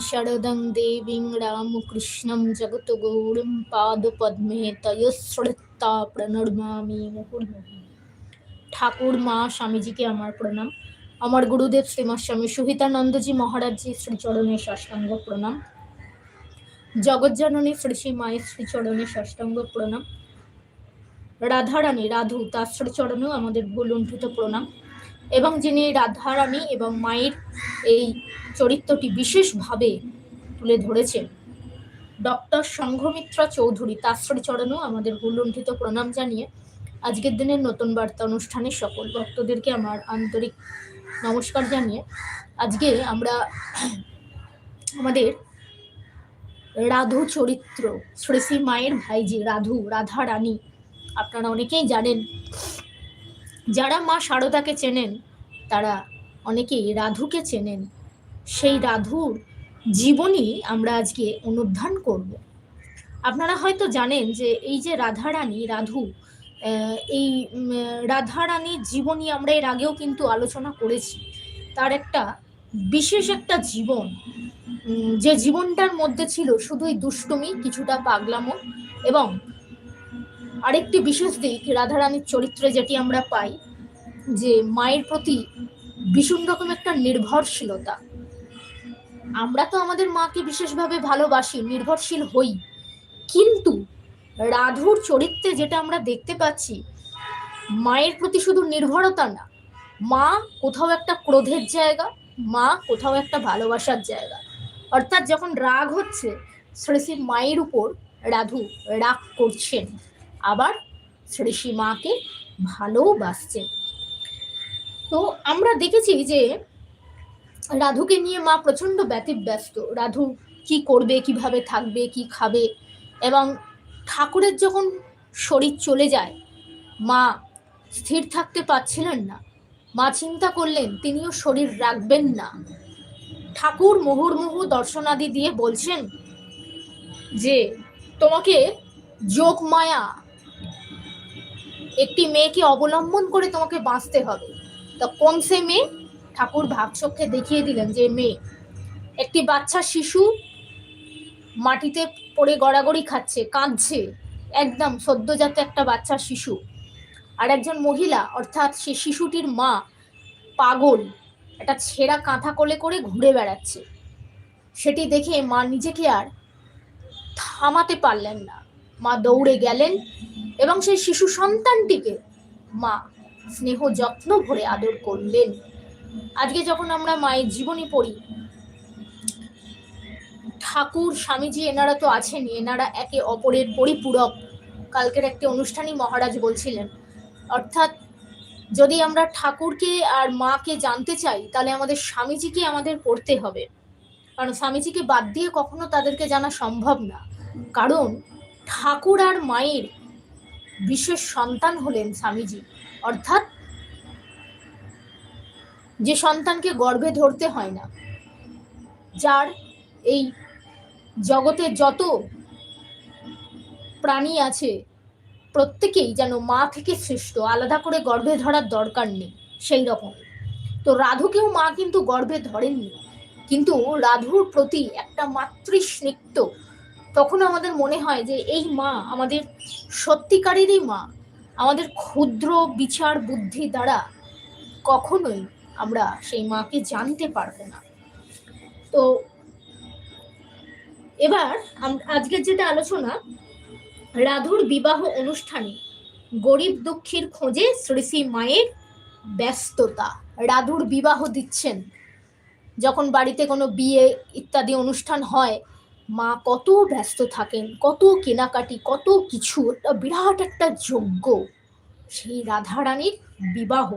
शरदं देवीं रामकृष्णं जगद्गुरुं পাদপদ্মে তয়শ্রদ্ধা প্রণমামি মুহুর্মুহু ঠাকুর মা স্বামীজিকে আমার প্রণাম আমার গুরুদেব শ্রীমৎ স্বামী সুহিতানন্দজি মহারাজজি শ্রীচরণে ষষ্ঠাঙ্গ প্রণাম জগজ্জননী শ্রী শ্রী মায়ের শ্রীচরণে ষষ্ঠাঙ্গ প্রণাম রাধারানী রাধু তার শ্রীচরণেও আমাদের ভুল লুণ্ঠিত প্রণাম এবং যিনি রাধারানী এবং মায়ের এই চরিত্রটি বিশেষভাবে তুলে ধরেছেন, ডক্টর সংঘমিত্রা চৌধুরী। তার শ্রীচরণেও আমাদের ভুলুণ্ঠিত প্রণাম জানিয়ে আজকের দিনের নতুন বার্তা অনুষ্ঠানে সকল ভক্তদেরকে আমার আন্তরিক নমস্কার জানিয়ে আজকে আমরা আমাদের রাধু চরিত্র, শ্রী মায়ের ভাইজি রাধু রাধা রানী আপনারা অনেকেই জানেন যারা মা শারদাকে চেনেন, তারা অনেকেই রাধুকে চেনেন। সেই রাধুর জীবনী আমরা আজকে অনুধান করব। আপনারা হয়তো জানেন যে এই যে রাধারানী, রাধু এই রাধারানীর জীবনী আমরা এর আগেও কিন্তু আলোচনা করেছি। তার একটা বিশেষ একটা জীবন যে জীবনটার মধ্যে ছিল শুধুই দুষ্টুমি, কিছুটা পাগলামো এবং আরেকটি বিশেষ দিক, রাধারানীর চরিত্রে যেটি আমরা পাই, যে মায়ের প্রতি ভীষণ রকম একটা নির্ভরশীলতা। আমরা তো আমাদের মাকে বিশেষভাবে ভালোবাসি, নির্ভরশীল হই। কিন্তু রাধুর চরিত্রে যেটা আমরা দেখতে পাচ্ছি, মায়ের প্রতি শুধু নির্ভরতা না, মা কোথাও একটা ক্রোধের জায়গা, মা কোথাও একটা ভালোবাসার জায়গা। অর্থাৎ যখন রাগ হচ্ছে, শ্রী শ্রী মায়ের উপর রাধু রাগ করছেন। আবার শ্রী শ্রী মাকে ভালোবাসছেন তো আমরা দেখেছি যে রাধুকে নিয়ে মা প্রচণ্ড ব্যতিব্যস্ত। রাধু কি করবে, কীভাবে থাকবে, কি খাবে? এবং ঠাকুরের যখন শরীর চলে যায়, মা স্থির থাকতে পারছিলেন না। মা চিন্তা করলেন, তিনিও শরীর রাখবেন না। ঠাকুর মুহুর্মুহু দর্শনাদি দিয়ে বলছেন যে, তোমাকে যোগ মায়া একটি মেয়েকে অবলম্বন করে তোমাকে বাঁচতে হবে। তা কোন সে মেয়ে? ঠাকুর ভাবচক্ষে দেখিয়ে দিলেন যে মেয়ে। একটি বাচ্চা শিশু মাটিতে পড়ে গড়াগড়ি খাচ্ছে, কাঁদছে। একদম সদ্যজাত একটা বাচ্চা শিশু। আর একজন মহিলা, অর্থাৎ সে শিশুটির মা, পাগল। একটা ছেঁড়া কাঁথা কোলে করে ঘুরে বেড়াচ্ছে। সেটি দেখে মা নিজেকে আর থামাতে পারলেন না। মা দৌড়ে গেলেন এবং সেই শিশু সন্তানটিকে মা স্নেহ যত্ন ভরে আদর করলেন। আজকে যখন আমরা মায়ের জীবনী পড়ি, ঠাকুর, স্বামীজি এনারা তো আছেনই এনারা একে অপরের পরিপূরক। কালকের একটি অনুষ্ঠানই মহারাজ বলছিলেন, অর্থাৎ যদি আমরা ঠাকুরকে আর মাকে জানতে চাই, তাহলে আমাদের স্বামীজিকে আমাদের পড়তে হবে। কারণ স্বামীজিকে বাদ দিয়ে কখনো তাদেরকে জানা সম্ভব না। কারণ ঠাকুর আর মায়ের বিশেষ সন্তান হলেন স্বামীজি। অর্থাৎ যে সন্তানকে গর্ভে ধরতে হয় না, যার এই জগতে যত প্রাণী আছে, প্রত্যেকেই যেন মা থেকে সৃষ্ট, আলাদা করে গর্ভে ধরার দরকার নেই, সেই রকম। তো রাধুকেও মা কিন্তু গর্ভে ধরেননি। কিন্তু রাধুর প্রতি একটা মাতৃস্নিগ্ধ তখন আমাদের মনে হয় যে এই মা আমাদের সত্যিকারেরই মা, আমাদের ক্ষুদ্র বিচার বুদ্ধি দ্বারা কখনোই আমরা সেই মাকে জানতে পারব না। তো এবার আজকের যেটা আলোচনা, রাধুর বিবাহ অনুষ্ঠানে গরিব দুঃখীর খোঁজে শ্রী শ্রী মায়ের ব্যস্ততা। রাধুর বিবাহ দিচ্ছেন। যখন বাড়িতে কোনো বিয়ে ইত্যাদি অনুষ্ঠান হয় মা কত ব্যস্ত থাকেন, কত কেনাকাটি, কত কিছু, একটা বিরাট একটা যজ্ঞ। সেই রাধারানীর বিবাহ।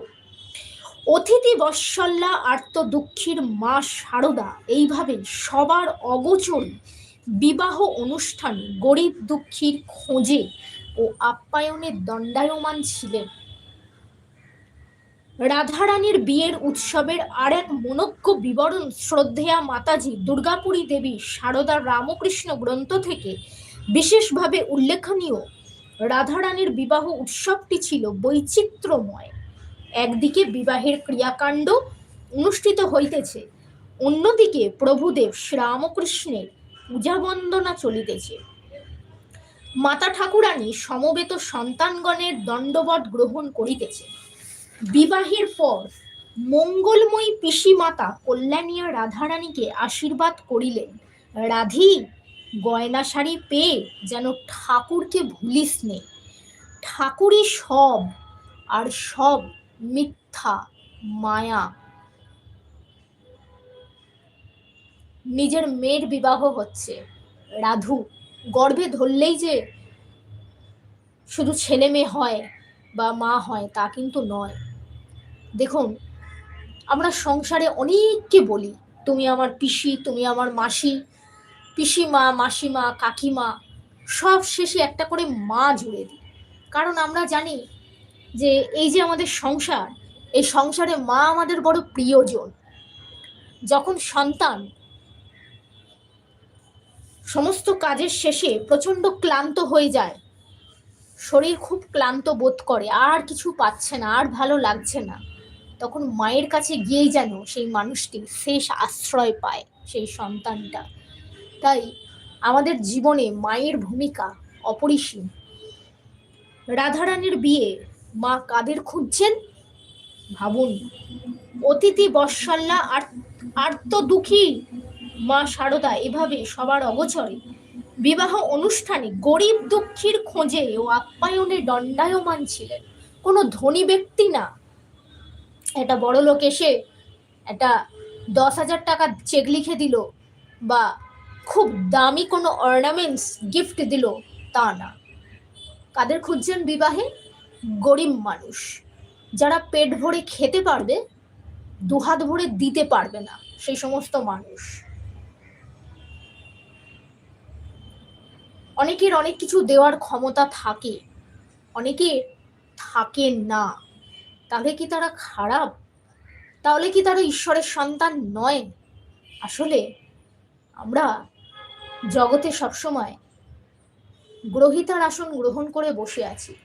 অতিথি বৎসল্যা আর্ত দুঃখীর মা সারদা, এইভাবে সবার অগোচর বিবাহ অনুষ্ঠানে গরিব দুঃখীর খোঁজে ও আপ্যায়নের দণ্ডায়মান ছিলেন। রাধারানীর বিয়ের উৎসবের আর এক মনজ্ঞ বিবরণ শ্রদ্ধেয়া মাতাজি দুর্গাপুরী দেবী সারদার রামকৃষ্ণ গ্রন্থ থেকে বিশেষভাবে উল্লেখনীয়। রাধারানীর বিবাহ উৎসবটি ছিল বৈচিত্র্যময়। একদিকে বিবাহের ক্রিয়াকাণ্ড অনুষ্ঠিত হইতেছে, অন্যদিকে প্রভুদেব শ্রীরামকৃষ্ণের পূজা বন্দনা চলিতেছে। মাতা ঠাকুরানী সমবেত সন্তানগণের দণ্ডবট গ্রহণ করিতেছে। বিবাহের পর মঙ্গলময়ী পিসি মাতা কল্যাণিয়া রাধারানীকে আশীর্বাদ করিলেন। রাধি, গয়না শাড়ি পেয়ে যেন ঠাকুরকে ভুলিস নে। ঠাকুরই সব আর সব মিথ্যা, মায়া। নিজের মেয়ের বিবাহ হচ্ছে। রাধু, গর্ভে ধরলেই যে শুধু ছেলে মেয়ে হয় বা মা হয় তা কিন্তু নয়। দেখুন, আমরা সংসারে অনেককে বলি, তুমি আমার পিসি, তুমি আমার মাসি, পিসিমা, মাসিমা, কাকিমা, সব শেষে একটা করে মা জুড়ে দিই। কারণ আমরা জানি যে এই যে আমাদের সংসার, এই সংসারে মা আমাদের বড় প্রিয়জন। যখন সন্তান সমস্ত কাজের শেষে প্রচণ্ড ক্লান্ত হয়ে যায়, শরীর খুব ক্লান্ত বোধ করে, আর কিছু পাচ্ছে না, আর ভালো লাগছে না। তখন মায়ের কাছে গিয়েই যেন সেই মানুষটি শেষ আশ্রয় পায় সেই সন্তানটা। তাই আমাদের জীবনে মায়ের ভূমিকা অপরিসীম। রাধারানীর বিয়ে মা কাদের খুঁজছেন? ভাবুন। অতিথি বৎসল্লা আর আর্ত দুঃখী মা শারদা এভাবে সবার অগোচরে। বিবাহ অনুষ্ঠানে গরিব দুঃখীর খোঁজে ও আপ্যায়নে দণ্ডায়মান ছিলেন। কোনো ধনী ব্যক্তি না। একটা বড় লোক এসে একটা দশ হাজার টাকা চেক লিখে দিল বা খুব দামি কোনো অর্নামেন্টস গিফট দিল, তা না। কাদের খুঁজছেন বিবাহে? গরিব মানুষ। যারা পেট ভরে খেতে পারবে, দুহাত ভরে দিতে পারবে না, সেই সমস্ত মানুষ। অনেকের অনেক কিছু দেওয়ার ক্ষমতা থাকে, অনেকে থাকে না। তাহলে কি তারা খারাপ? তাহলে কি তারা ঈশ্বরের সন্তান নয়? আসলে আমরা জগতে সবসময় গ্রহিতার আসন গ্রহণ করে বসে আছি।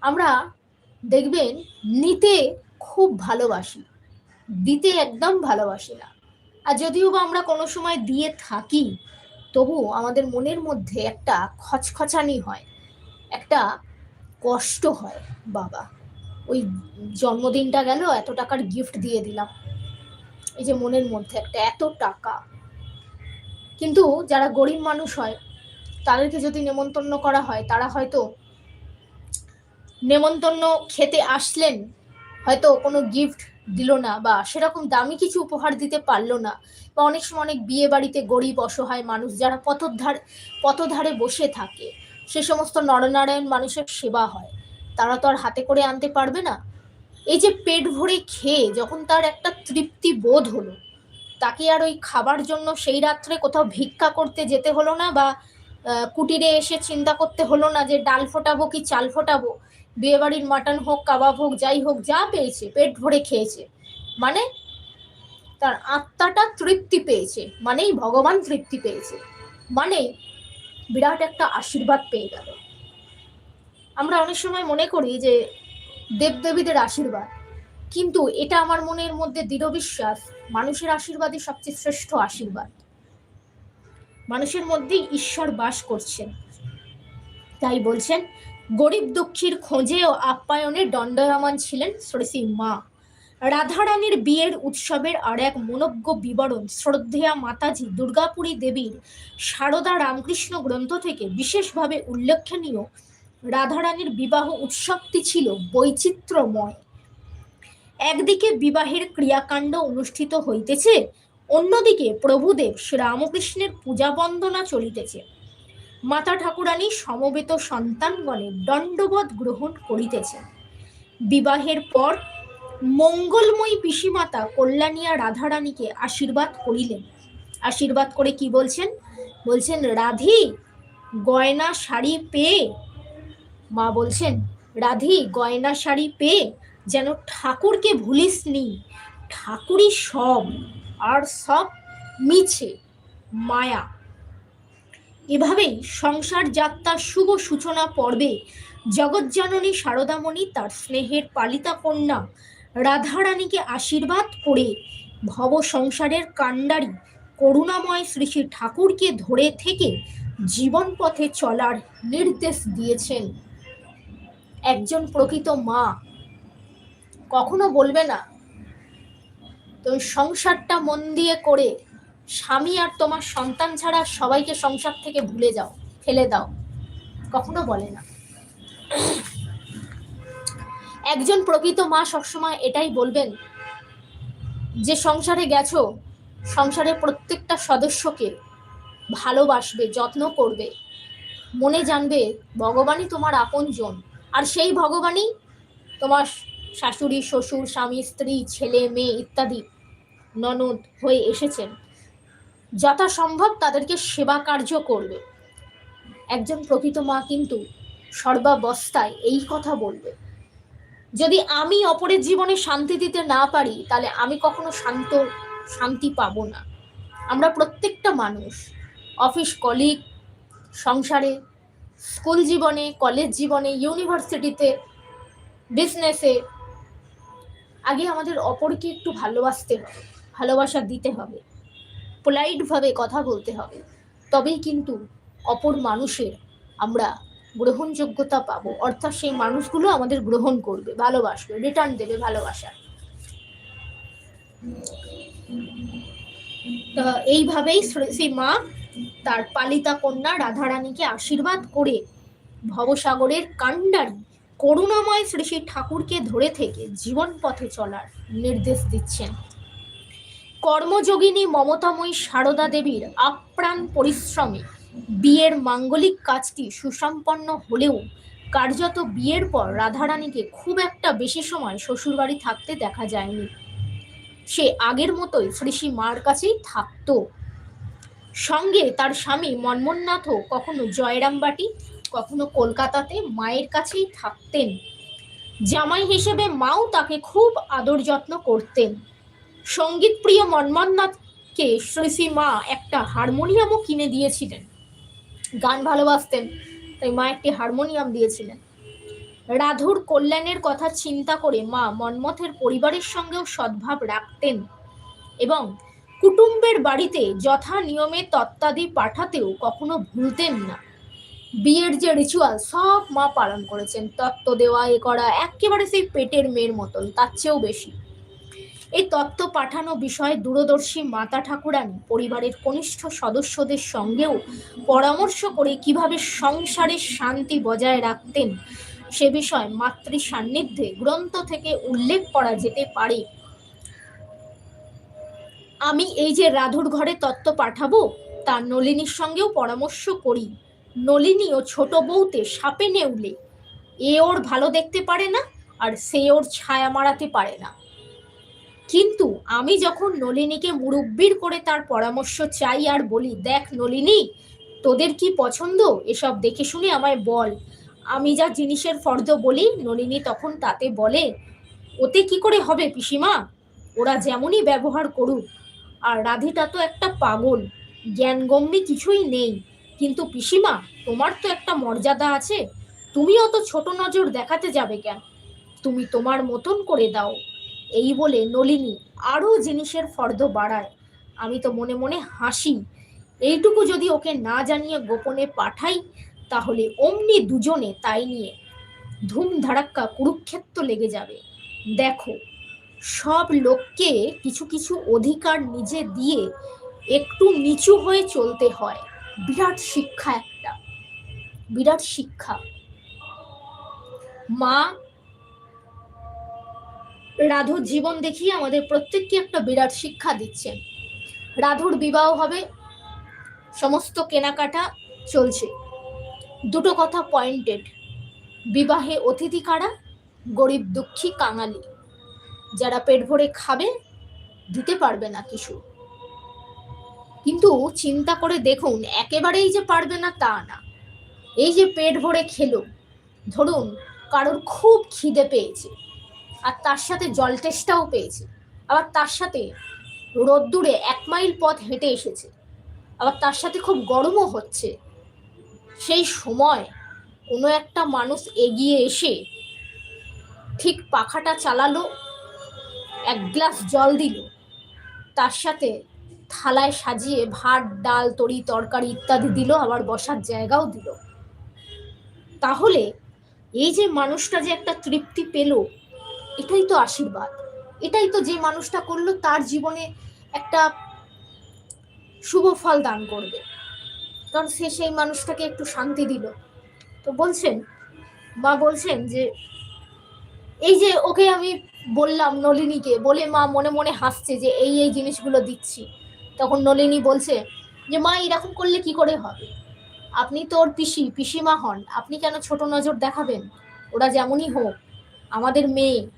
আমরা দেখবেন নিতে খুব ভালোবাসি, দিতে একদম ভালোবাসি না। আর যদিও বা আমরা কোনো সময় দিয়ে থাকি, তবু আমাদের মনের মধ্যে একটা খচখচানি হয়, একটা কষ্ট হয়, বাবা। ওই জন্মদিনটা গেল, এত টাকার গিফট দিয়ে দিলাম। এই যে মনের মধ্যে একটা, এত টাকা। কিন্তু যারা গরিব মানুষ হয়, তাদেরকে যদি নেমন্তন্ন করা হয়, তারা হয়তো নেমন্তন্ন খেতে আসলেন, হয়তো কোনো গিফট দিল না বা সেরকম দামি কিছু উপহার দিতে পারল না। বা অনেক সময় অনেক বিয়ে বাড়িতে গরিব, অসহায় মানুষ যারা পথধার পথধারে বসে থাকে, সে সমস্ত নরনারায়ণ মানুষের সেবা হয়। তারা তো আর হাতে করে আনতে পারবে না। এই যে পেট ভরে খেয়ে যখন তার একটা তৃপ্তি বোধ হলো, তাকে আর ওই খাবার জন্য সেই রাত্রে কোথাও ভিক্ষা করতে যেতে হলো না বা কুটিরে এসে চিন্তা করতে হলো না যে ডাল ফোটাবো কি চাল ফোটাবো, বিয়েবাড়ির মাটন হোক, কাবাব হোক, যাই হোক, যা পেয়েছে, পেট ভরে খেয়েছে। মানে তার আত্মাটা তৃপ্তি পেয়েছে, মানেই ভগবান তৃপ্তি পেয়েছে। মানে বিরাট একটা আশীর্বাদ পেয়ে গেল। আমরা অনেক সময় মনে করি যে দেবদেবীদের আশীর্বাদ, কিন্তু এটা আমার মনের মধ্যে দৃঢ় বিশ্বাস, মানুষের আশীর্বাদই সবচেয়ে শ্রেষ্ঠ আশীর্বাদ। মানুষের মধ্যেই ঈশ্বর বাস করছেন। তাই বলছেন, গরিব দুঃখীর খোঁজে ও আপ্যায়নে দণ্ডায়মান ছিলেন শ্রী মা। রাধারানীর বিয়ের উৎসবের আর এক মনজ্ঞ বিবরণ শ্রদ্ধেয়া মাতাজি দুর্গাপুরী দেবীর সারদা রামকৃষ্ণ গ্রন্থ থেকে বিশেষভাবে উল্লেখনীয় রাধারানীর বিবাহ উৎসবটি ছিল বৈচিত্র্যময়। একদিকে বিবাহের ক্রিয়াকাণ্ড অনুষ্ঠিত হইতেছে, অন্যদিকে প্রভুদেব শ্রীরামকৃষ্ণের পূজা বন্দনা চলিতেছে। মাতা ঠাকুরানী সমবেত সন্তানগণে দণ্ডবধ গ্রহণ করিতেছেন বিবাহের পর মঙ্গলময়ী পিসিমাতা কল্যাণিয়া রাধারানীকে আশীর্বাদ করিলেন। আশীর্বাদ করে কি বলছেন? বলছেন, রাধি, গয়না, শাড়ি পেয়ে মা বলছেন, রাধি, গয়না শাড়ি পেয়ে যেন ঠাকুরকে ভুলিস নি। ঠাকুরই সব, আর সব মিছে, মায়া। এভাবেই সংসার যাত্রার শুভ সূচনা পর্বে জগজ্জননী শারদামণি তার স্নেহের পালিতা কন্যা রাধারানীকে আশীর্বাদ করে ভব সংসারের কাণ্ডারি করুণাময় শ্রী শ্রী ঠাকুরকে ধরে থেকে জীবন পথে চলার নির্দেশ দিয়েছেন। একজন প্রকৃত মা কখনো বলবে না, তুমি সংসারটা মন দিয়ে করে স্বামী আর তোমার সন্তান ছাড়া সবাইকে সংসার থেকে ভুলে যাও, ফেলে দাও। কখনো বলে না। একজন প্রকৃত মা সবসময় এটাই বলবেন, যে সংসারে গেছো, সংসারের প্রত্যেকটা সদস্যকে ভালোবাসবে, যত্ন করবে। মনে জানবে, ভগবানই তোমার আপনজন। আর সেই ভগবানই তোমার শাশুড়ি, শ্বশুর, স্বামী, স্ত্রী, ছেলে, মেয়ে ইত্যাদি ননদ হয়ে এসেছেন। যথাসম্ভব তাদেরকে সেবা কার্য করবে। একজন প্রকৃত মা কিন্তু সর্বাবস্থায় এই কথা বলবে। যদি আমি অপরের জীবনে শান্তি দিতে না পারি, তাহলে আমি কখনো শান্ত, শান্তি পাবো না। আমরা প্রত্যেকটা মানুষ, অফিস, কলিগ, সংসারে স্কুল জীবনে কলেজ জীবনে ইউনিভার্সিটিতে বিজনেসে আগে আমাদের অপরকে একটু ভালোবাসতে হবে, ভালোবাসা দিতে হবে পোলাইটভাবে কথা বলতে হবে। তবেই কিন্তু অপর মানুষের আমরা গ্রহণযোগ্যতা পাবো। অর্থাৎ সেই মানুষগুলো আমাদের গ্রহণ করবে, ভালোবাসবে রিটার্ন দেবে ভালোবাসা। এইভাবেই শ্রী মা তার পালিতা কন্যা রাধারানীকে আশীর্বাদ করে ভবসাগরের কাণ্ডারি করুণাময় শ্রী শ্রী ঠাকুরকে ধরে থেকে জীবন পথে চলার নির্দেশ দিচ্ছেন। কর্মযোগিনী মমতাময়ী সারদা দেবীর আপ্রাণ পরিশ্রমে বিয়ের মাঙ্গলিক কাজটি সুসম্পন্ন হলেও কার্যত বিয়ের পর রাধারানীকে খুব একটা বেশি সময় শ্বশুরবাড়ি থাকতে দেখা যায়নি। সে আগের মতোই শ্রীষী মার কাছেই থাকতো। সঙ্গে তার স্বামী মনমোহননাথও কখনো জয়রামবাটি কখনো কলকাতাতে মায়ের কাছেই থাকতেন। জামাই হিসেবে মাও তাকে খুব আদর যত্ন করতেন। সঙ্গীতপ্রিয় মনমোহননাথকে শ্রীশ্রী মা একটা হারমোনিয়ামও কিনে দিয়েছিলেন। গান ভালোবাসতেন, তাই মা একটি হারমোনিয়াম দিয়েছিলেন। রাধুর কল্যাণের কথা চিন্তা করে মা মন্মথের পরিবারের সঙ্গেও সদ্ভাব রাখতেন এবং কুটুম্বের বাড়িতে যথা নিয়মে তত্ত্বাদি পাঠাতেও কখনো ভুলতেন না। বিয়ের যে রিচুয়াল সব মা পালন করেছেন। তত্ত্ব দেওয়া, এ করা, একেবারে সেই পেটের মেয়ের মতন, তার চেয়েও বেশি। এই তত্ত্ব পাঠানো বিষয়ে দূরদর্শী মাতা ঠাকুরানী, পরিবারের কনিষ্ঠ সদস্যদের সঙ্গেও পরামর্শ করে কীভাবে সংসারের শান্তি বজায় রাখতেন, সে বিষয়ে মাতৃ সান্নিধ্যে গ্রন্থ থেকে উল্লেখ করা যেতে পারে। আমি এই যে রাধুর ঘরে তত্ত্ব পাঠাবো তা নলিনীর সঙ্গেও পরামর্শ করি। নলিনী ও ছোট বউতে সাপে নেউলে। এ ওর ভালো দেখতে পারে না, আর সে ওর ছায়া মারাতে পারে না। কিন্তু আমি যখন নলিনীকে মুরব্বির করে তার পরামর্শ চাই আর বলি, দেখ নলিনী, তোদের কি পছন্দ? এসব দেখে শুনে আমায় বল। আমি যা জিনিসের ফর্দ বলি, নলিনী তখন তাতে বলে, ওতে কি করে হবে পিসিমা? ওরা যেমনই ব্যবহার করুক আর রাধিটা তো একটা পাগল। জ্ঞানগম্যি কিছুই নেই। কিন্তু পিসিমা, তোমার তো একটা মর্যাদা আছে। তুমি অত ছোট নজর দেখাতে যাবে কেন? তুমি তোমার মতন করে দাও। এই বলে নলিনী আরও জিনিসের ফর্দ বাড়ায়। আমি তো মনে মনে হাসি। এইটুকু যদি ওকে না জানিয়ে গোপনে পাঠাই, তাহলে অমনি দুজনে তাই নিয়ে ধুম ধারাক্কা কুরুক্ষেত্র লেগে যাবে। দেখো সব লোককে কিছু কিছু অধিকার নিজে দিয়ে একটু নিচু হয়ে চলতে হয়। বিরাট শিক্ষা একটা। বিরাট শিক্ষা। মা, রাধুর জীবন দেখিয়ে আমাদের প্রত্যেককে একটা বিরাট শিক্ষা দিচ্ছেন। রাধুর বিবাহ হবে, সমস্ত কেনাকাটা চলছে। দুটো কথা পয়েন্টেড বিবাহে অতিথি কারা? গরিব দুঃখী কাঙালি। যারা পেট ভরে খাবে, দিতে পারবে না কিছু। কিন্তু চিন্তা করে দেখুন, একেবারেই যে পারবে না তা না। এই যে পেট ভরে খেলো, ধরুন কারোর খুব খিদে পেয়েছে, আর তার সাথে জল টেস্টাও পেয়েছে, আবার তার সাথে রোদ্দুরে এক মাইল পথ হেঁটে এসেছে, আবার তার সাথে খুব গরমও হচ্ছে। সেই সময় কোনো একটা মানুষ এগিয়ে এসে ঠিক পাখাটা চালালো এক গ্লাস জল দিল। তার সাথে থালায় সাজিয়ে ভাত, ডাল, তরি, তরকারি ইত্যাদি দিল, আবার বসার জায়গাও দিল। তাহলে এই যে মানুষটা যে একটা তৃপ্তি পেল, এটাই তো আশীর্বাদ। এটাই তো যে মানুষটা করল, তার জীবনে একটা শুভ ফল দান করবে। কারণ সে সেই মানুষটাকে একটু শান্তি দিল। তো বলছেন, মা বলছেন যে এই যে ওকে আমি বললাম নলিনীকে, বলে মা মনে মনে হাসছে যে এই এই জিনিসগুলো দিচ্ছি। তখন নলিনী বলছে যে, মা, এরকম করলে কি করে হবে? আপনি তো ওর পিসি, পিসিমা হন। আপনি কেন ছোট নজর দেখাবেন? ওরা যেমনই হোক, আমাদের মেয়ে,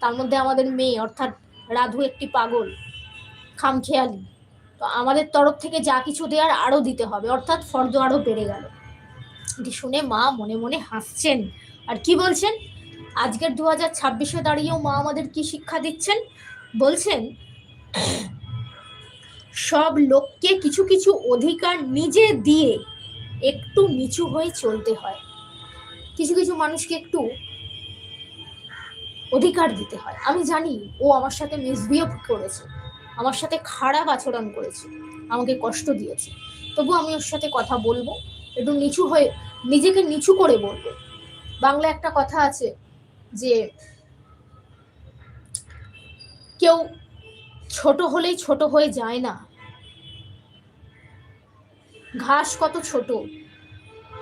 তার মধ্যে আমাদের মেয়ে, অর্থাৎ রাধু একটি পাগল, খামখেয়ালি। তো আমাদের তরফ থেকে যা কিছু দেওয়ার আরও দিতে হবে। অর্থাৎ ফর্দ আরও বেড়ে গেল। এটি শুনে মা মনে মনে হাসছেন। আর কি বলছেন? আজকের দু হাজার ছাব্বিশে দাঁড়িয়েও মা আমাদের কি শিক্ষা দিচ্ছেন? বলছেন, সব লোককে কিছু কিছু অধিকার নিজে দিয়ে একটু নিচু হয়ে চলতে হয়। কিছু কিছু মানুষকে একটু অধিকার দিতে হয়। আমি জানি ও আমার সাথে মিসবিহেভ করেছে, আমার সাথে খারাপ আচরণ করেছে, আমাকে কষ্ট দিয়েছে। তবু আমি ওর সাথে কথা বলব, একটু নিচু হয়ে, নিজেকে নিচু করে বলব। বাংলা একটা কথা আছে যে কেউ ছোট হলেই ছোট হয়ে যায় না। ঘাস কত ছোট,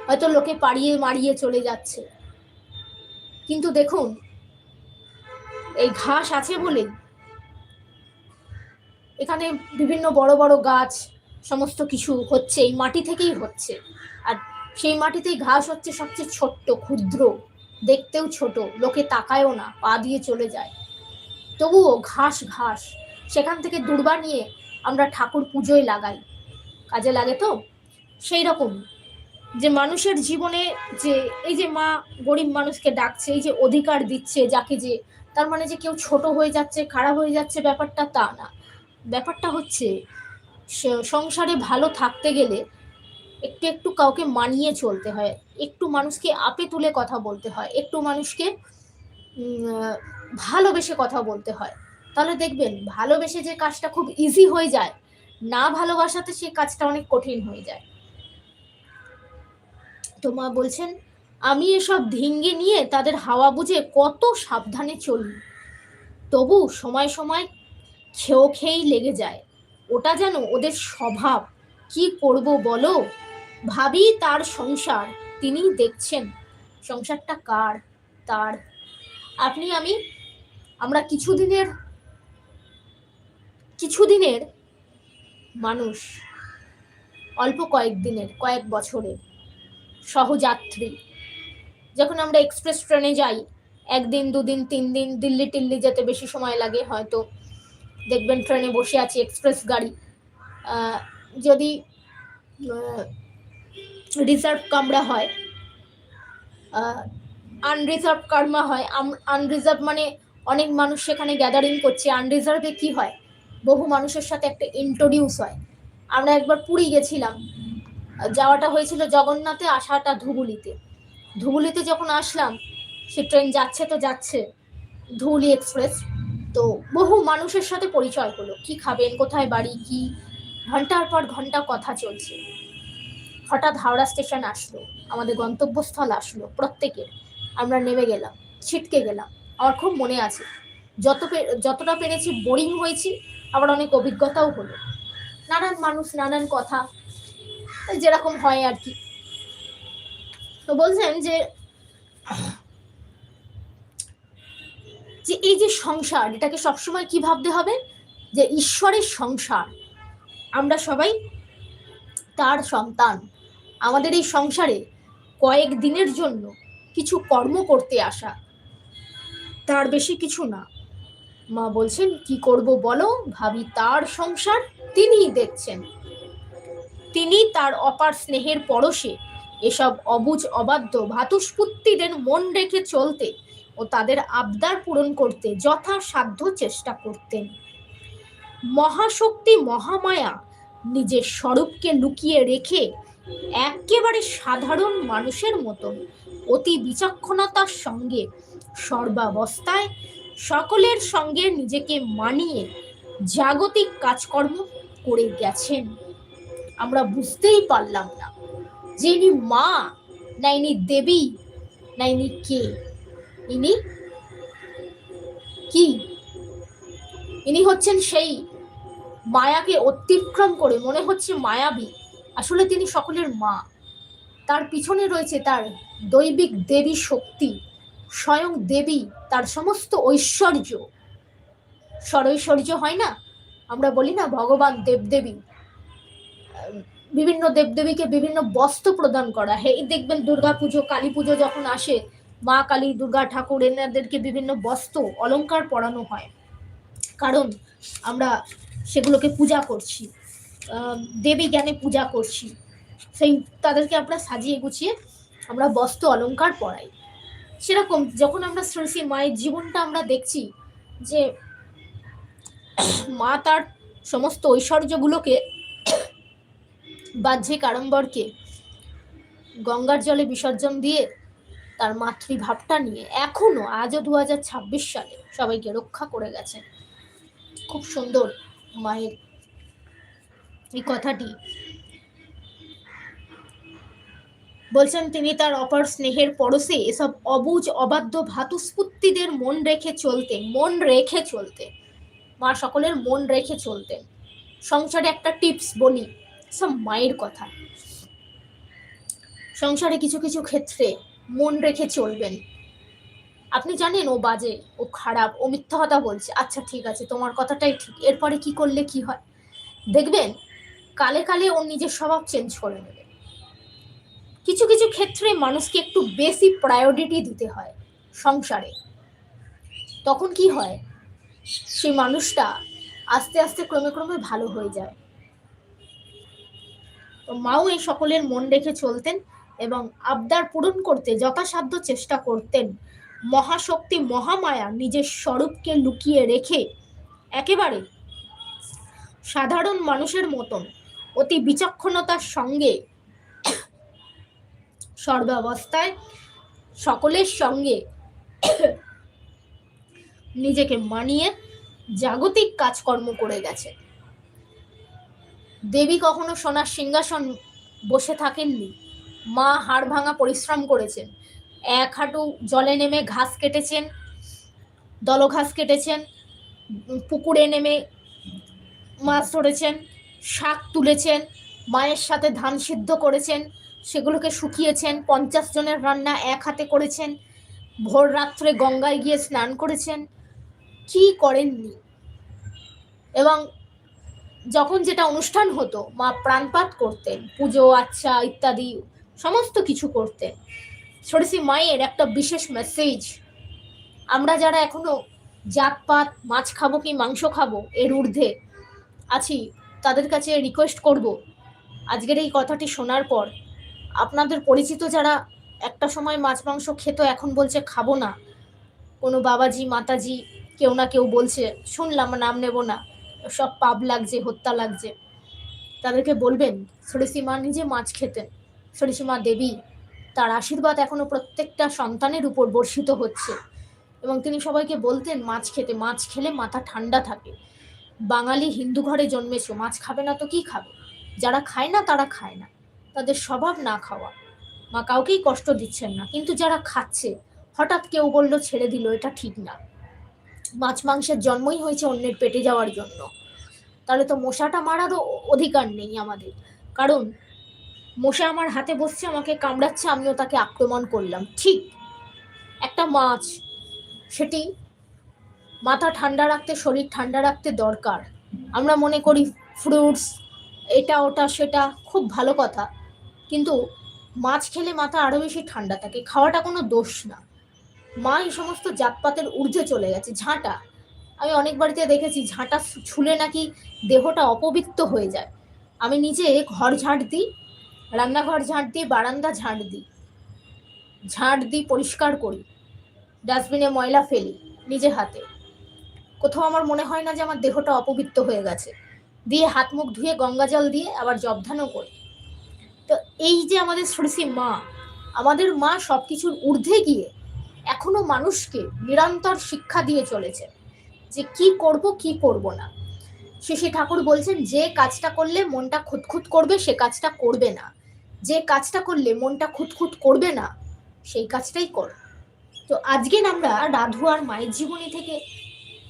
হয়তো লোকে পাড়িয়ে মারিয়ে চলে যাচ্ছে। কিন্তু দেখুন, এই ঘাস আছে বলে এখানে বিভিন্ন বড় বড় গাছ, সমস্ত কিছু হচ্ছে, এই মাটি থেকেই হচ্ছে। আর সেই মাটিতেই ঘাস হচ্ছে সবচেয়ে ছোট্ট, ক্ষুদ্র। দেখতেও ছোট, লোকে তাকায়ও না, পা দিয়ে চলে যায়। তবুও ঘাস ঘাস, সেখান থেকে দুর্বা নিয়ে আমরা ঠাকুর পুজোয় লাগাই। কাজে লাগে তো? সেই রকম। যে মানুষের জীবনে যে, এই যে মা গরিব মানুষকে ডাকছে, এই যে অধিকার দিচ্ছে যাকে যে, তার মানে যে কেউ ছোট হয়ে যাচ্ছে, খারাপ হয়ে যাচ্ছে, ব্যাপারটা তা না। ব্যাপারটা হচ্ছে সংসারে ভালো থাকতে গেলে একটু একটু কাউকে মানিয়ে চলতে হয়। একটু মানুষকে আপে তুলে কথা বলতে হয়। একটু মানুষকে ভালোবেসে কথা বলতে হয়। তাহলে দেখবেন, ভালোবেসে যে কাজটা খুব ইজি হয়ে যায়, না ভালোবাসাতে সেই কাজটা অনেক কঠিন হয়ে যায়। তো মা বলছেন, আমি এসব ধিঙ্গে নিয়ে তাদের হাওয়া বুঝে কত সাবধানে চলি। তবু সময় সময় খেয়েও খেয়েই লেগে যায়। ওটা যেন ওদের স্বভাব। কি করব বলো? ভাবি তার সংসার, তিনি দেখছেন। সংসারটা কার? তার। আপনি, আমি, আমরা কিছুদিনের কিছুদিনের মানুষ, অল্প কয়েকদিনের কয়েক বছরের সহযাত্রী। যখন আমরা এক্সপ্রেস ট্রেনে যাই, একদিন, দুদিন তিন দিন দিল্লি টিল্লি যেতে বেশি সময় লাগে, হয়তো দেখবেন ট্রেনে বসে আছি এক্সপ্রেস গাড়ি। যদি রিজার্ভ কামরা হয়। আনরিজার্ভ কারমা হয়। আনরিজার্ভ মানে অনেক মানুষ সেখানে গ্যাদারিং করছে। আনরিজার্ভে কি হয়? বহু মানুষের সাথে একটা ইন্ট্রোডিউস হয়। আমরা একবার পুরী গেছিলাম। যাওয়াটা হয়েছিল জগন্নাথে, আসাটা ধুবুলিতে। ধুবুলিতে যখন আসলাম, সে ট্রেন যাচ্ছে তো যাচ্ছে। ধুবুলি এক্সপ্রেস তো বহু মানুষের সাথে পরিচয় হলো। কি খাবেন, কোথায় বাড়ি, কি? ঘণ্টার পর ঘণ্টা কথা চলছে। হঠাৎ হাওড়া স্টেশন আসলো, আমাদের গন্তব্যস্থল আসলো প্রত্যেকের। আমরা নেমে গেলাম, ছিটকে গেলাম। আমার খুব মনে আছে, যত যতটা পেরেছি বোরিং হয়েছি, আবার অনেক অভিজ্ঞতাও হলো। নানান মানুষ, নানান কথা, যেরকম হয় আর কি। তো বলছেন যে যে এই যে সংসার, এটাকে সবসময় কি ভাবতে হবে? যে ঈশ্বরের সংসার, আমরা সবাই তার সন্তান। আমাদের এই সংসারে কয়েক দিনের জন্য কিছু কর্ম করতে আসা, তার বেশি কিছু না। মা বলছেন, কি করব বলো? ভাবি তার সংসার তিনিই দেখছেন। তিনি তার অপার স্নেহের পরশে এসব অবুজ, অবাধ্য ভাতুষ্পুত্তিদের মন রেখে চলতে ও তাদের আবদার পূরণ করতে যথাসাধ্য চেষ্টা করতেন। মহাশক্তি, মহামায়া নিজের স্বরূপকে লুকিয়ে রেখে একেবারে সাধারণ মানুষের মতন। অতি বিচক্ষণতার সঙ্গে, সর্বাবস্থায় সকলের সঙ্গে নিজেকে মানিয়ে জাগতিক কাজকর্ম করে গেছেন। আমরা বুঝতেই পারলাম না যে ইনি মা, না ইনি দেবী, না ইনি কে? ইনি কি? ইনি হচ্ছেন সেই মায়াকে অতিক্রম করে, মনে হচ্ছে মায়াবী। আসলে তিনি সকলের মা। তার পিছনে রয়েছে তার দৈবিক দেবী শক্তি, স্বয়ং দেবী, তার সমস্ত ঐশ্বর্য। স্বরৈশ্বর্য হয় না? আমরা বলি না ভগবান দেবদেবী। বিভিন্ন দেবদেবীকে বিভিন্ন বস্ত্র প্রদান করা। এই দেখবেন দুর্গা পুজো, কালী পুজো যখন আসে, মা, কালী, দুর্গা, ঠাকুর, এনাদেরকে বিভিন্ন বস্ত্র, অলংকার পরানো হয়। কারণ আমরা সেগুলোকে পূজা করছি। দেবী জ্ঞানে পূজা করছি। সেই তাদেরকে আমরা সাজিয়ে গুছিয়ে আমরা বস্ত্র অলংকার পরাই। সেরকম যখন আমরা শ্রী মায়ের জীবনটা আমরা দেখছি যে মা তার সমস্ত ঐশ্বর্যগুলোকে বাহ্যিক আড়ম্বরকে গঙ্গার জলে বিসর্জন দিয়ে তার মাতৃভাবটা নিয়ে এখনও আজও দু হাজার ছাব্বিশ সালে সবাইকে রক্ষা করে গেছে খুব সুন্দর মায়ের কথাটি। বলছেন, তিনি তার অপার স্নেহের পরশে এসব অবুজ, অবাধ্য ভাতুস্পুত্তিদের মন রেখে চলতে মন রেখে চলতে মা সকলের মন রেখে চলতেন। সংসারে একটা টিপস বলি, সব মায়ের কথা। সংসারে কিছু কিছু ক্ষেত্রে মন রেখে চলবেন। আপনি জানেন, ও বাজে, ও খারাপ, ও মিথ্যা কথা বলছে। আচ্ছা ঠিক আছে, তোমার কথাটাই ঠিক। এরপরে কি করলে কি হয়? দেখবেন কালে কালে ওর নিজের স্বভাব চেঞ্জ করে নেবে। কিছু কিছু ক্ষেত্রে মানুষকে একটু বেশি প্রায়োরিটি দিতে হয় সংসারে। তখন কি হয়? সেই মানুষটা আস্তে আস্তে ক্রমে ক্রমে ভালো হয়ে যায়। মাও এই সকলের মন রেখে চলতেন এবং আবদার পূরণ করতে যথাসাধ্য চেষ্টা করতেন। মহাশক্তি মহামায়া নিজের স্বরূপকে লুকিয়ে রেখে একেবারে সাধারণ মানুষের মতন অতি বিচক্ষণতার সঙ্গে সর্বাবস্থায় সকলের সঙ্গে নিজেকে মানিয়ে জাগতিক কাজকর্ম করে গেছে। দেবী কখনো সোনার সিংহাসন বসে থাকেননি। মা হাড় ভাঙা পরিশ্রম করেছেন। এক হাঁটু জলে নেমে ঘাস কেটেছেন, দলঘাস কেটেছেন, পুকুরে নেমে মাছ ধরেছেন শাক তুলেছেন, মায়ের সাথে ধান সিদ্ধ করেছেন, সেগুলোকে শুকিয়েছেন, পঞ্চাশ জনের রান্না এক হাতে করেছেন, ভোর রাত্রে গঙ্গায় গিয়ে স্নান করেছেন, কি করেননি? এবং যখন যেটা অনুষ্ঠান হতো, মা প্রাণপাত করতেন, পুজো আচ্ছা ইত্যাদি, সমস্ত কিছু করতেন। সরসী মায়ের একটা বিশেষ মেসেজ আমরা যারা এখনও জাতপাত, মাছ খাব কি মাংস খাব, এর ঊর্ধ্বে আছি তাদের কাছে রিকোয়েস্ট করব। আজকের এই কথাটি শোনার পর আপনাদের পরিচিত যারা একটা সময় মাছ মাংস খেত, এখন বলছে খাব না। কোনো বাবাজি, মাতাজি কেউ না কেউ বলছে, শুনলাম নাম নেব না। সব পাপ লাগছে, হত্যা লাগছে। তাদেরকে বলবেন সরিসীমা নিজে মাছ খেতেন। সরিসীমা দেবী, তার আশীর্বাদ এখনও প্রত্যেকটা সন্তানের উপর বর্ষিত হচ্ছে। এবং তিনি সবাইকে বলতেন, মাছ খেতে, মাছ খেলে মাথা ঠান্ডা থাকে। বাঙালি হিন্দু ঘরে জন্মেছো, মাছ খাবে না তো কি খাবে? যারা খায় না, তারা খায় না। তাদের স্বভাব না খাওয়া। মা কাউকেই কষ্ট দিচ্ছেন না, কিন্তু যারা খাচ্ছে, হঠাৎ কেউ বলল, ছেড়ে দিল, এটা ঠিক না। মাছ মাংসের জন্মই হয়েছে অন্যের পেটে যাওয়ার জন্য। তাহলে তো মশাটা মারারও অধিকার নেই আমাদের। কারণ, মশা আমার হাতে বসছে, আমাকে কামড়াচ্ছে, আমিও তাকে আক্রমণ করলাম। ঠিক, একটা মাছ, সেটি মাথা ঠান্ডা রাখতে, শরীর ঠান্ডা রাখতে দরকার। আমরা মনে করি ফ্রুটস এটা, ওটা, সেটা খুব ভালো কথা। কিন্তু মাছ খেলে মাথা আরও বেশি ঠান্ডা থাকে, খাওয়াটা কোনো দোষ না। মা এই সমস্ত জাতপাতের ঊর্ধ্বে চলে গেছে, ঝাঁটা। আমি অনেক বাড়িতে দেখেছি, ঝাঁটা ছুলে নাকি দেহটা অপবিত্র হয়ে যায়। আমি নিজে ঘর ঝাঁট দিই, রান্নাঘর ঝাঁট দিই, বারান্দা ঝাঁট দিই। ঝাঁট দিই, পরিষ্কার করি। ডাস্টবিনে ময়লা ফেলি, নিজে হাতে। কোথাও আমার মনে হয় না যে আমার দেহটা অপবিত্র হয়ে গেছে। দিয়ে হাত মুখ ধুয়ে গঙ্গা জল দিয়ে আবার জবধানও করি। তো এই যে আমাদের শ্রীশ্রী মা, আমাদের মা সব কিছুর ঊর্ধ্বে গিয়ে এখনও মানুষকে নিরন্তর শিক্ষা দিয়ে চলেছে যে কি করব কি করব না। শ্রী ঠাকুর বলছেন, যে কাজটা করলে মনটা খুঁতখুত করবে, সে কাজটা করবে না। যে কাজটা করলে মনটা খুঁতখুত করবে না, সেই কাজটাই কর। তো আজকের আমরা রাধু আর মায়ের জীবনী থেকে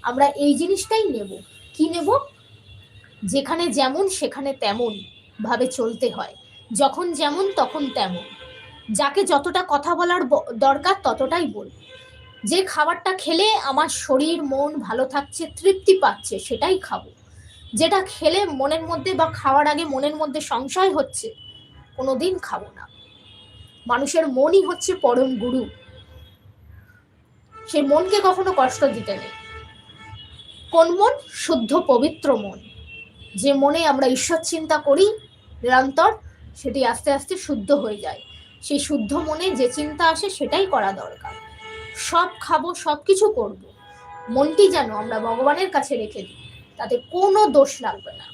আমরা এই জিনিসটাই নেব। কি নেব? যেখানে যেমন, সেখানে তেমন ভাবে চলতে হয়। যখন যেমন, তখন তেমন। যাকে যতটা কথা বলার দরকার ততটাই বল। যে খাবারটা খেলে আমার শরীর, মন ভালো থাকছে, তৃপ্তি পাচ্ছে, সেটাই খাব। যেটা খেলে মনের মধ্যে বা খাওয়ার আগে মনের মধ্যে সংশয় হচ্ছে, কোনোদিন খাব না। মানুষের মনই হচ্ছে পরম গুরু। সে মনকে কখনো কষ্ট দিতে নেই। কোন মন? শুদ্ধ পবিত্র মন। যে মনে আমরা ঈশ্বর চিন্তা করি, নিরন্তর সেটি আস্তে আস্তে শুদ্ধ হয়ে যায়। সেই শুদ্ধ মনে যে চিন্তা আসে সেটাই করা দরকার। সব খাব, সব কিছু করব। মনটি যেন আমরা ভগবানের কাছে রেখে দিই, তাতে কোনো দোষ লাগবে না।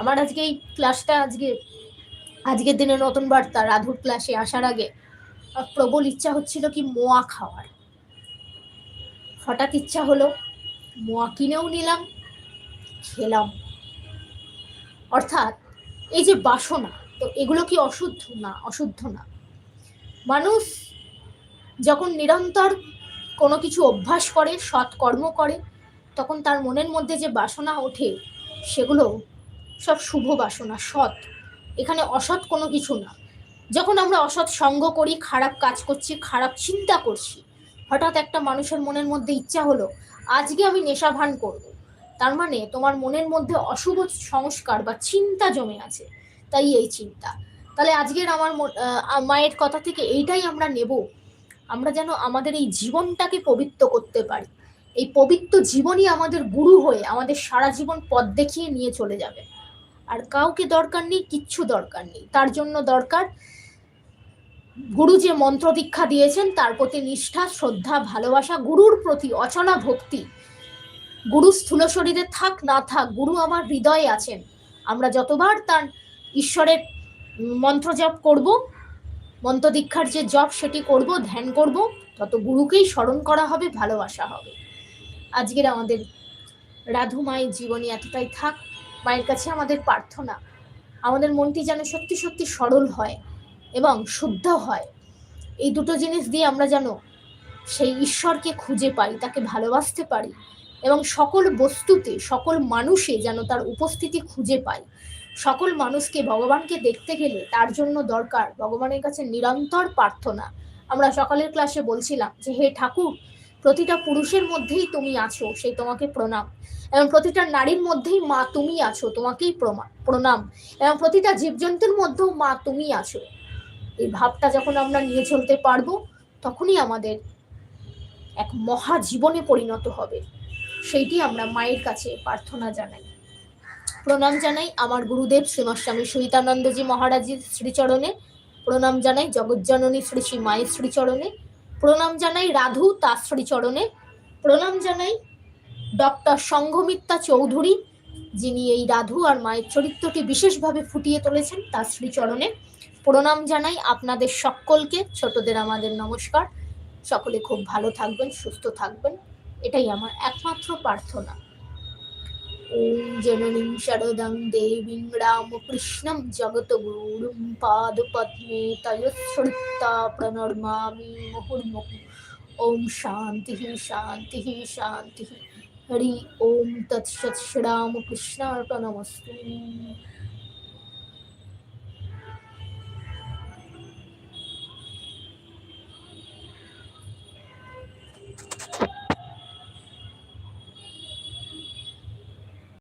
আমার আজকে এই ক্লাসটা আজকে, আজকের দিনে নতুন বার্তা, রাধুর ক্লাসে আসার আগে প্রবল ইচ্ছা হচ্ছিল কি মোয়া খাওয়ার। হঠাৎ ইচ্ছা হলো মোয়া কিনেও নিলাম, খেলাম। অর্থাৎ এই যে বাসনা, তো এগুলো কি অশুদ্ধ? না অশুদ্ধ না। মানুষ যখন নিরন্তর কোনো কিছু অভ্যাস করে সৎ কর্ম করে, তখন তার মনের মধ্যে যে বাসনা ওঠে, সেগুলো সব শুভ বাসনা, সৎ। এখানে অসৎ কোনো কিছু না। যখন আমরা অসৎ সঙ্গ করি, খারাপ কাজ করছি, খারাপ চিন্তা করছি, হঠাৎ একটা মানুষের মনের মধ্যে ইচ্ছা হলো আজকে আমি নেশা ভান করব। তার মানে তোমার মনের মধ্যে অশুভ সংস্কার বা চিন্তা জমে আছে, তাই এই চিন্তা। তাহলে আজকের আমার মায়ের কথা থেকে এইটাই আমরা নেব। আমরা যেন আমাদের এই জীবনটাকে পবিত্র করতে পারি। এই পবিত্র জীবনই আমাদের গুরু হয়ে আমাদের সারা জীবন পথ দেখিয়ে নিয়ে চলে যাবে। আর কাউকে দরকার নেই, কিচ্ছু দরকার নেই। তার জন্য দরকার গুরু যে মন্ত্র দীক্ষা দিয়েছেন, তার প্রতি নিষ্ঠা, শ্রদ্ধা, ভালোবাসা, গুরুর প্রতি অচলা ভক্তি। গুরু স্থূল শরীরে থাক, না থাক, গুরু আমার হৃদয়ে আছেন। আমরা যতবার তার ঈশ্বরের মন্ত্র জপ করব, মন্ত্র দীক্ষার যে জপ সেটি করব, ধ্যান করব, তত গুরুকেই স্মরণ করা হবে, ভালোবাসা হবে। আজকের আমাদের রাধু মায়ের জীবনী এতটাই থাক, মায়ের কাছে আমাদের প্রার্থনা। আমাদের মনটি যেন সত্যি সত্যি সরল হয়। এবং শুদ্ধ হয়। এই দুটো জিনিস দিয়ে আমরা যেন সেই ঈশ্বরকে খুঁজে পাই, তাকে ভালোবাসতে পারি এবং সকল বস্তুতে, সকল মানুষে যেন তার উপস্থিতি খুঁজে পাই। সকল মানুষকে, ভগবানকে দেখতে গেলে তার জন্য দরকার, ভগবানের কাছে নিরন্তর প্রার্থনা। আমরা সকালের ক্লাসে বলছিলাম যে, হে ঠাকুর, প্রতিটা পুরুষের মধ্যেই তুমি আছো সেই তোমাকে প্রণাম। এবং প্রতিটা নারীর মধ্যেই মা তুমি আছো, তোমাকেই প্রণাম। এবং প্রতিটা জীবজন্তুর মধ্যেও মা তুমি আছো। এই ভাবটা যখন আমরা নিয়ে চলতে পারব, তখনই আমাদের এক মহা জীবনে পরিণত হবে। সেইটি আমরা মায়ের কাছে প্রার্থনা জানাই। প্রণাম জানাই আমার গুরুদেব শ্রীমস্বামী সহিতানন্দজি মহারাজের শ্রীচরণে। প্রণাম জানাই জগজ্জননী শ্রী শ্রী মায়ের শ্রীচরণে। প্রণাম জানাই রাধু তার শ্রীচরণে। প্রণাম জানাই ডক্টর সংঘমিত্তা চৌধুরী, যিনি এই রাধু আর মায়ের চরিত্রটি বিশেষভাবে ফুটিয়ে তুলেছেন তার শ্রীচরণে। প্রণাম জানাই আপনাদের সকলকে, ছোটদের আমাদের নমস্কার। সকলে খুব ভালো থাকবেন, সুস্থ থাকবেন, এটাই আমার একমাত্র প্রার্থনা। ওম জননীং শরদং দেবীং রামকৃষ্ণং জগতগুরুং পাদপদ্মে তয়শ্রুতা প্রণর্মামি মুহুর্মুহু। ওম শান্তি শান্তি শান্তি। হরি ওম তৎসৎ শ্রীরামকৃষ্ণার্পণমস্তু।